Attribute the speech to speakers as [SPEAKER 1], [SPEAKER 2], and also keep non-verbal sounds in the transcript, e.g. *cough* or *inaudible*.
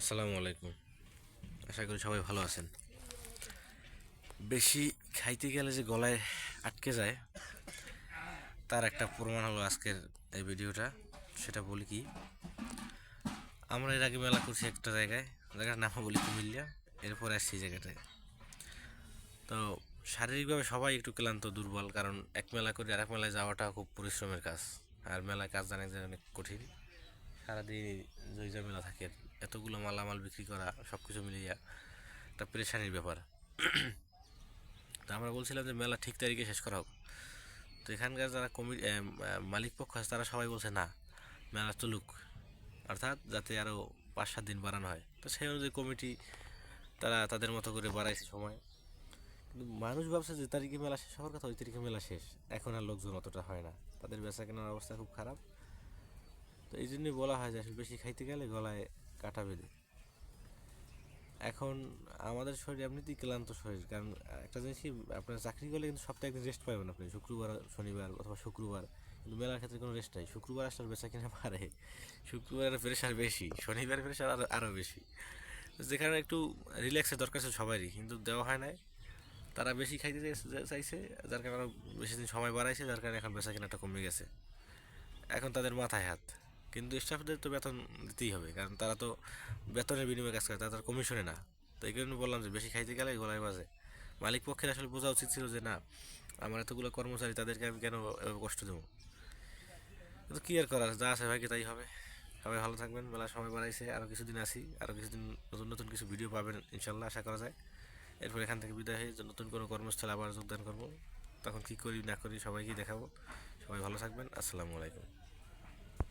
[SPEAKER 1] আসসালামু আলাইকুম। আশা করি সবাই ভালো আছেন। বেশি খাইতে গেলে যে গলায় আটকে যায়, তার একটা প্রমাণ হলো আজকের এই ভিডিওটা। সেটা বলি কি, আমরা এর আগে মেলা করছি একটা জায়গায়, জায়গার নাম বলি কুমিল্লা, এরপর আসছি জায়গাটায়। তো শারীরিকভাবে সবাই একটু ক্লান্ত, দুর্বল, কারণ এক মেলা করে আর এক মেলায় যাওয়াটা খুব পরিশ্রমের কাজ। আর মেলায় কাজ জানে যে অনেক কঠিন সারাদিন জয়জা মেলা থাকে এতগুলো মালামাল বিক্রি করা সব কিছু মিলিয়ে একটা পেরেশানির ব্যাপার। *clears throat* তো আমরা বলছিলাম যে মেলা ঠিক তারিখে শেষ করা হোক। তো এখানকার যারা কমি মালিক পক্ষ আছে, তারা সবাই বলছে না, মেলা চলুক। অর্থাৎ যাতে আরও পাঁচ সাত দিন বাড়ানো হয়। তো সেই অনুযায়ী কমিটি, তারা তাদের মতো করে বাড়াইছে সময়। কিন্তু মানুষ ভাবছে যে তারিখে মেলা শেষ হওয়ার কথা, ওই তারিখে মেলা শেষ। এখন আর লোকজন অতটা হয় না। তাদের বেচা কেনার অবস্থা খুব খারাপ। তো এই জন্যই বলা হয় যে আসলে বেশি খাইতে গেলে গলায় কাটা বেঁধে। এখন আমাদের শরীর এমনিতেই ক্লান্ত শরীর, কারণ একটা জিনিস কি, আপনার চাকরি করলে কিন্তু সপ্তাহে একদিন রেস্ট পাবেন আপনি, শুক্রবার, শনিবার অথবা শুক্রবার। কিন্তু মেলার ক্ষেত্রে কোনো রেস্ট নাই। শুক্রবার আসলে বেচা কিনা পারে শুক্রবারের প্রেশার বেশি, শনিবার প্রেশার আরও আরও বেশি। যেখানে একটু রিল্যাক্সের দরকার ছিল সবারই, কিন্তু দেওয়া হয় নাই। তারা বেশি খাইতে চাইছে- যার কারণে বেশি দিন সময় বাড়াইছে, যার কারণে এখন বেচা কেনাটা কমে গেছে। এখন তাদের মাথায় হাত। কিন্তু স্টাফদের তো বেতন দিতেই হবে, কারণ তারা তো বেতনের বিনিময়ে কাজ করে, তারা তার কমিশনে না। তো এই কারণে বললাম যে, বেশি খাইতে গেলে গলায় বাজে। মালিক পক্ষের আসলে বোঝা উচিত ছিল যে, না, আমার এতগুলো কর্মচারী, তাদেরকে আমি কেন কষ্ট দেবো? কিন্তু কী আর করার, যা আছে ভাইকে তাই হবে। সবাই ভালো থাকবেন, বেলা সময় বাড়াইছে আরও কিছুদিন আসি আরও কিছুদিন নতুন নতুন কিছু ভিডিও পাবেন ইনশাল্লাহ আশা করা যায়। এরপর এখান থেকে বিদায় হয়ে নতুন কোনো কর্মস্থলে আবার যোগদান করব। তখন কী করি, না করি সবাইকে দেখাবো। সবাই ভালো থাকবেন, আসসালামু আলাইকুম।